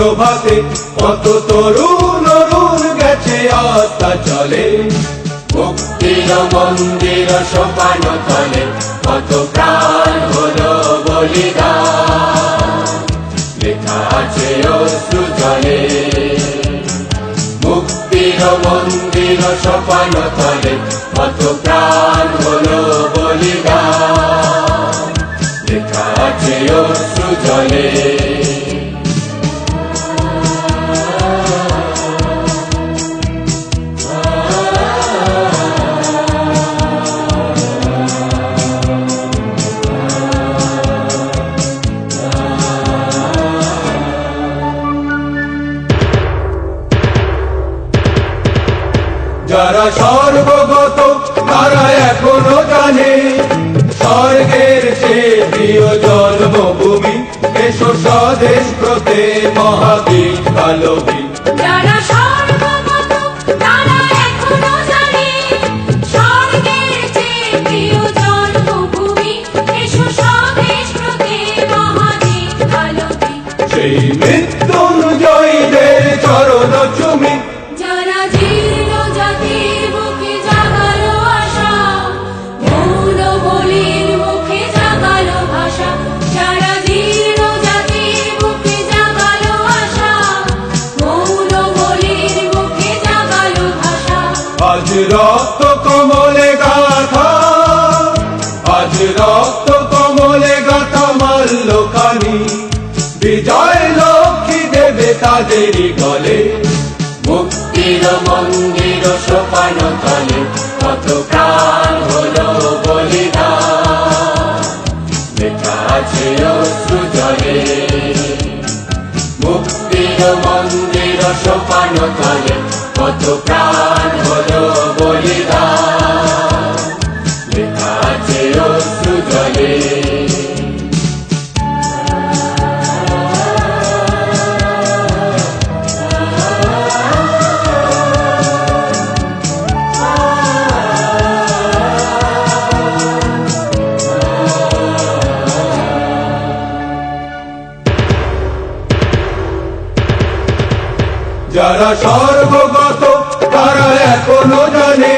সুপ্রভাতে কত তরুণ অরুণ গেছে, আত্মা চলে। মুক্তির মন্দির সোপান তলে, কত প্রাণ হলো বলিদান। লেখা আছে অশ্রু জলে। মুক্তির মন্দির সোপান তলে, কত প্রাণ হলো বলিদান। লেখা আছে অশ্রু জলে। তারা এখনও জানে স্বর্গের সে প্রিয় জন্মভূমি। এসো স্বদেশ প্রতে মহাবীর কালবী যারা সোপান যারা সর্বগত, তারা এখনও জানে,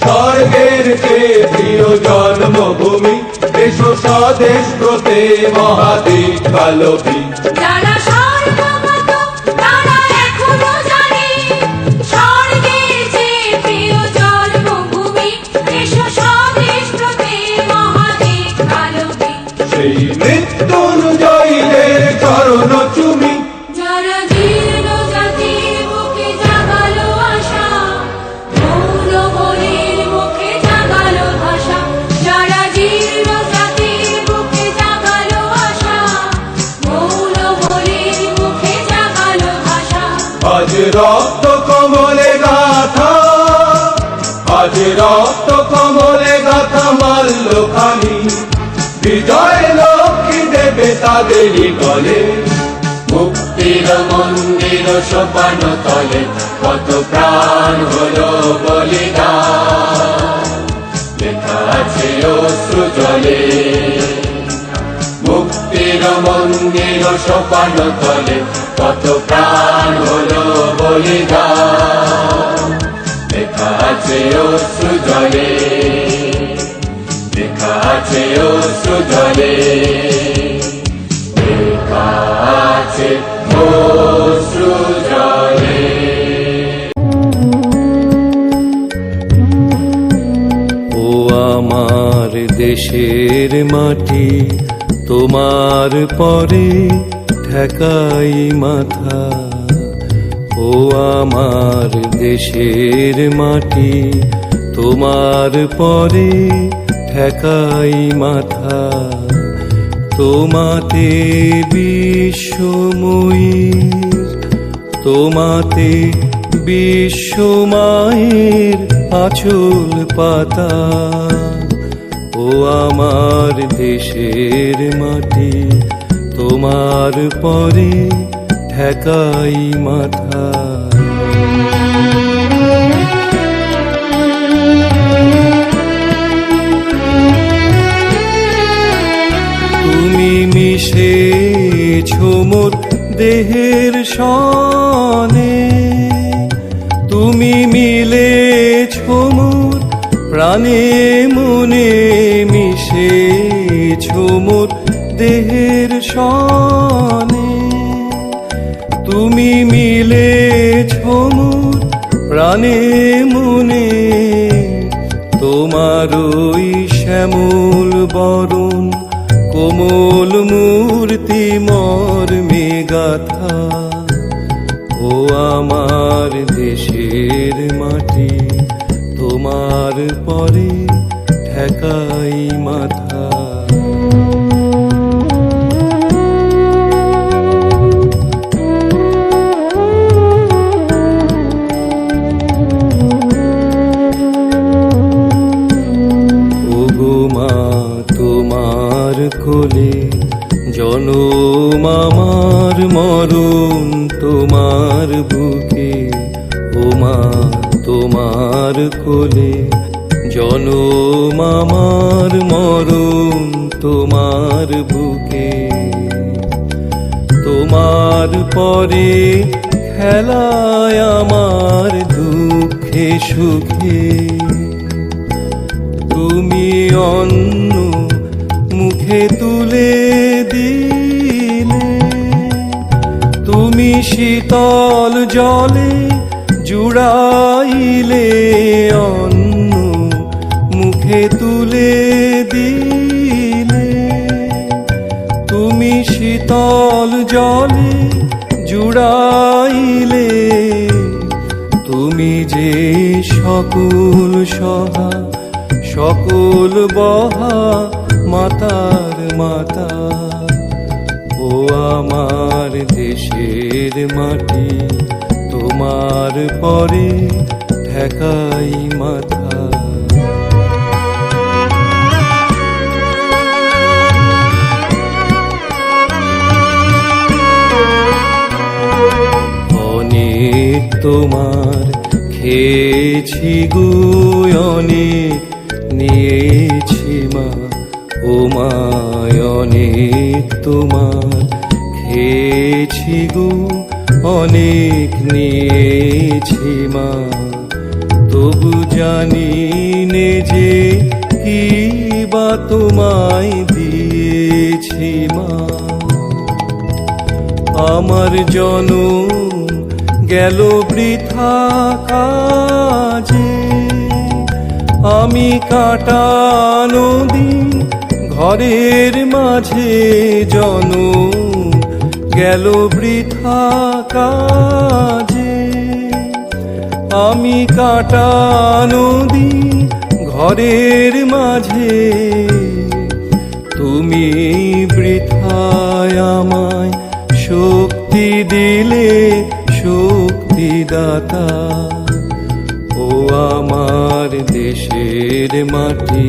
স্বর্গের যে প্রিয় জন্মভূমি, দেশ স্বদেশ প্রতে মহাদেব কালবী। যারা আজ রক্ত কমলে গাথা মাল্য খানি। বিজয় লক্ষ্মী দেবে তাদেরই গলে মুক্তির মন্দির সোপান তলে, কত প্রাণ হলো বলিদান। লেখা আছে অশ্রু জলে। মুক্তির মন্দির সোপান তলে, কত প্রাণ হলো বলিদান। লেখা আছে অশ্রু জলে লেখা আছে ও আমার দেশের মাটি তোমার পরে ঠেকাই মাথা। ও আমার দেশের মাটি, তোমার পরে ঠেকাই মাথা। তোমাতে বিশ্বময়ীর, তোমাতে বিশ্বমায়ের আচল পাতা। ও আমার দেশের মাটি, তোমার পরে ঠেকাই মাথা। তুমি মিশে মোর দেহের সনে। তুমি মিলে মোর প্রাণে মনে প্রাণে মনে, তোমার ওই শ্যামল বরণ, কোমল মূর্তি মর মেগাথা ও আমার দেশের মাটি, তোমার পরে ঠেকাই মাথা। কোলে জনম আমার, মরণ তোমার বুকে, ও মা তোমার কোলে। জনম আমার, মরণ তোমার বুকে। তোমার পরে খেলায় আমার দুঃখে সুখে। তুমি অন্ন মুখে তুলে দিলে, তুমি শীতল জলে জুড়াইলে অন্ন মুখে তুলে দিলে, তুমি শীতল জলে জুড়াইলে, তুমি যে সকল সহা সকল বহা মাতার মাতা ও আমার দেশের মাটি, তোমার পরে ঠেকাই মাথা। অনেক তোমার খেয়েছি গো, অনেক নিয়েছি মা। অনেক তোমার খেয়েছি গো, অনেক নিয়েছি মা। তবু জানি নে যে কি বা তোমায় দিয়েছি মা। আমার জনম গেল বৃথা কাজে, আমি কাটানো দিন ঘরের মাঝে জন গেল বৃথা কাজে। আমি কাটানো দিন ঘরের মাঝে, তুমি বৃথায় আমায় শক্তি দিলে শক্তিদাতা। ও আমার দেশের মাটি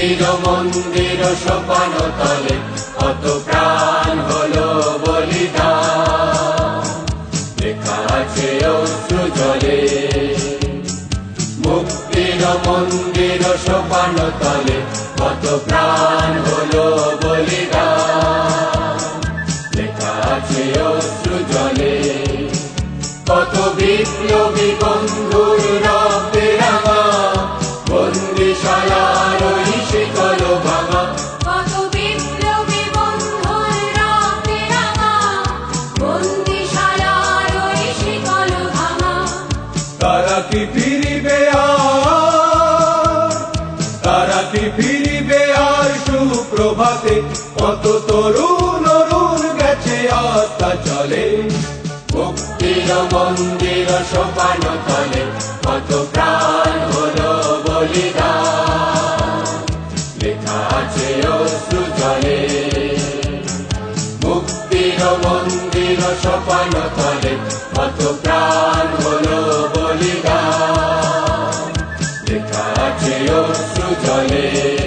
মুক্তির মন্দির সোপান তলে, কত প্রাণ হলো বলিদান। লেখা আছে জলে। মুক্তির মন্দির সোপান তলে, কত প্রাণ হলো বলিদান। লেখা আছে জলে। কত বিপ্লবী বন্ধুর কি ফিরিবে তারা কি ফিরিবে আর সুপ্রভাতে? কত তরুণ অরুণ গেছে, আত্মা চলে। মুক্তির মন্দির সোপান তলে, কত লেখা আছে অশ্রু জলে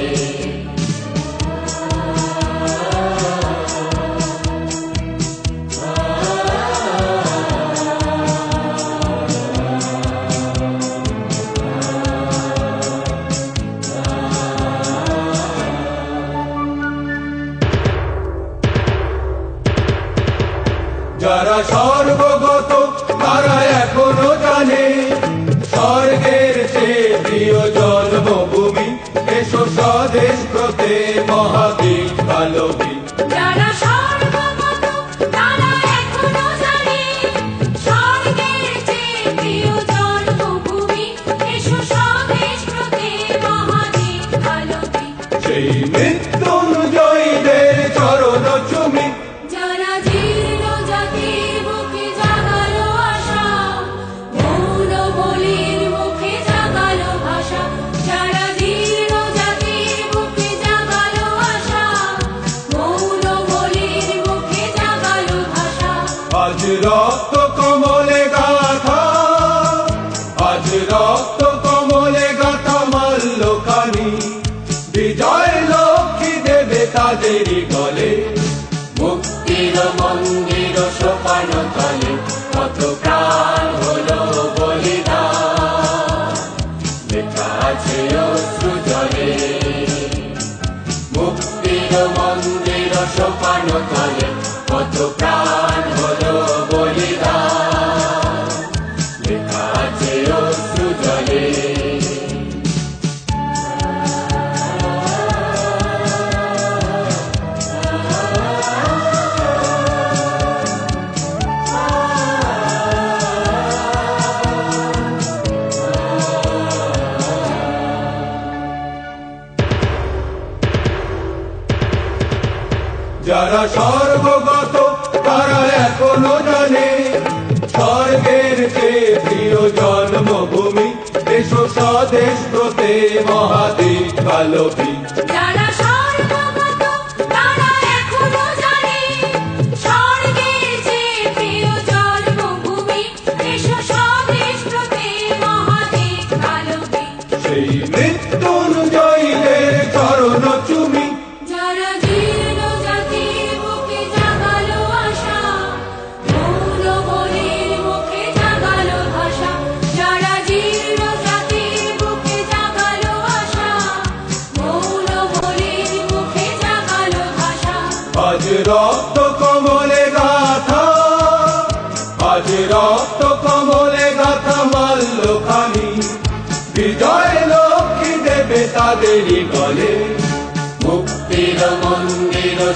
মহাদেশ কালবী যারা স্বর্গগত তারা এখনও জানে স্বর্গের চেয়ে প্রিয় জন্মভূমি এসো স্বদেশ প্রতি মহাদেব আলোকে সেই